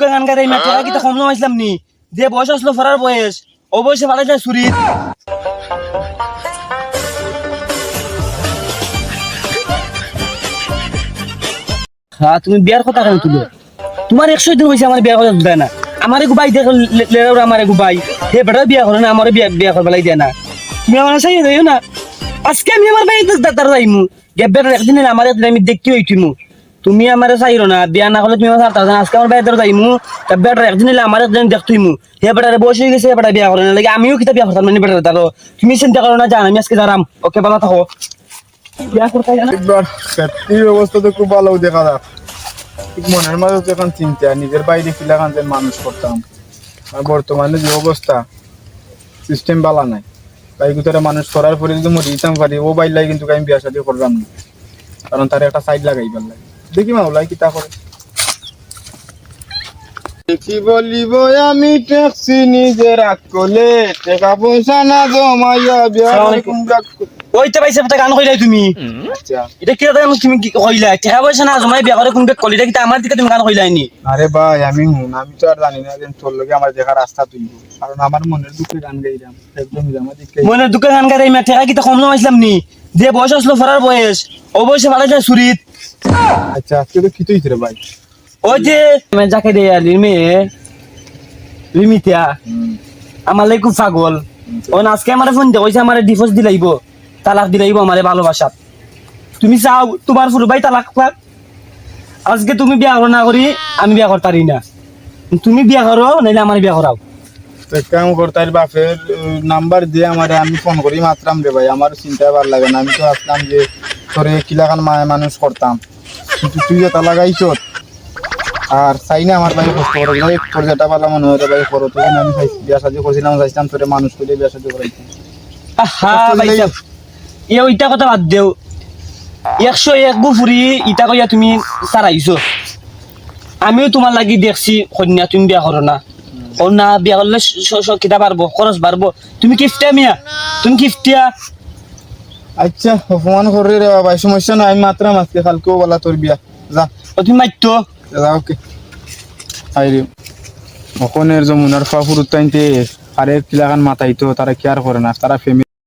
গানকার এই তো কম নি? যে বয়স আসলো ফরার বয়স ও বয়সে ভালো যায় সুরি হ্যাঁ তুমি বিয়ার কথা কেন তুলো। তোমার একশো দিন হয়েছে আমার বিয়ার কথা তুলে না। আমার একু বাই দেখো লেরাও আমার একু বাই হে বেটা বিয়া করে না আমার বিয়া বিয়া করবে লাগে না। তুমি আমার দিও না। আজকে আমি আমার বাই দাদার যাইমু। গেবের একদিন আমার একদিন আমি দেখতে হইতিমু। তুমি আমার চাইরো না, বিয়া না করলে তুমি আমার আজকে আমার বাইরে যাইমু, তা বেটার একদিন হইলে আমার একদিন দেখতুইমু হে বেটারে হয়ে গেছে বেটা বিয়া করে না, লাগে আমিও কিতা বিয়া করতাম মানে বেটার তুমি চিন্তা করো না, জান, আমি আজকে দাঁড়াম ওকে, ভালো থাকো। বিয়া করতে জানা একবার অবস্থা তো খুব ভালো দেখা যাক। মনের মাঝে তো এখন চিন্তা, নিজের বাইরে ফিলাখান যে মানুষ করতাম। আর বর্তমানে যে অবস্থা সিস্টেম বালা নাই। তাই ভিতরে মানুষ করার পরে যদি পারি, ও বাইলাই কিন্তু আমি বিয়া শাদি করলাম না। কারণ তার একটা সাইড লাগাই পারলাই দেখি মা ওলাই কিতা করে। দেখি বলিব আমি ট্যাক্সি নিজে করলে টাকা পয়সা না জমাইয়া পাইছে গান কইলাই তুমি। আচ্ছা। এটা কি দাম তুমি কি কইলা? টাকা পয়সা না জমাই বিয়া করে কোন বেক কলি এটা আমার দিকে তুমি গান কইলাই নি? আরে ভাই আমি হুন আমি তো আর জানি না যে তোর লগে আমার দেখা রাস্তা তুলব কারণ আমার মনের দুঃখে গান গাইলাম একদম আমার দিকে মনে দুঃখে গান গাই মে টাকা কি তো কম জমাইছিলাম নি? যে বয়স আসলো ফরার বয়স ও বয়সে ভালো যায় সুরিত। আচ্ছা আজকে তো খিতুই রে ভাই। ওই যে আমি যাকে দেয় লিমে লিমিতিয়া আমার খুব পাগল ও না আজকে আমার ফোন দিয়ে কইছে আমার ডিভোর্স দিলাইব তালাক দিলাইব আমারে ভালোবাসা তুমি চাও তোমার ফুরু ভাই তালাক পাক আজকে তুমি বিয়া করো না করি আমি বিয়া করতারি না। তুমি বিয়া করো নাইলে আমার বিয়া করাও কাম করতার বাপের নাম্বার দিয়ে আমার আমি ফোন করি মাত্রাম রে ভাই আমার চিন্তা ভালো লাগে না আমি তো আসলাম যে তোরে কিলাখান মায় মানুষ করতাম। তুই যেটা লাগাইছ। আর চাই না আমার ভাই কষ্ট করে তোর যেটা ভালো মনে হয় রে করো তো আমি বিয়া শাদি করছিলাম চাইছিলাম তোরে মানুষ করে বিয়া শাদি করাইছি এ ওইটা কথা বাদ দেও। একশো এক বুফুরি ইটা কইয়া তুমি সারাইছো আমিও তোমার লাগি দেখছি কন্যা তুমি বিয়া করো না। ও না বিয়া করলে কিতা পারব খরচ বাড়বো তুমি কিফটিয়া মিয়া? তুমি কিফটিয়া? আচ্ছা অপমান করে রে বাবা সমস্যা নাই আমি মাত্রাম আজকে কালকেও বলা তোর বিয়া? যা। ও তুমি মাইতো যা ওকে আইরে ওখানের যমুনার ফা ফুরুত তাইতে আরে কিলাখান মাথাইতো তারা কেয়ার করে না তারা ফ্যামিলি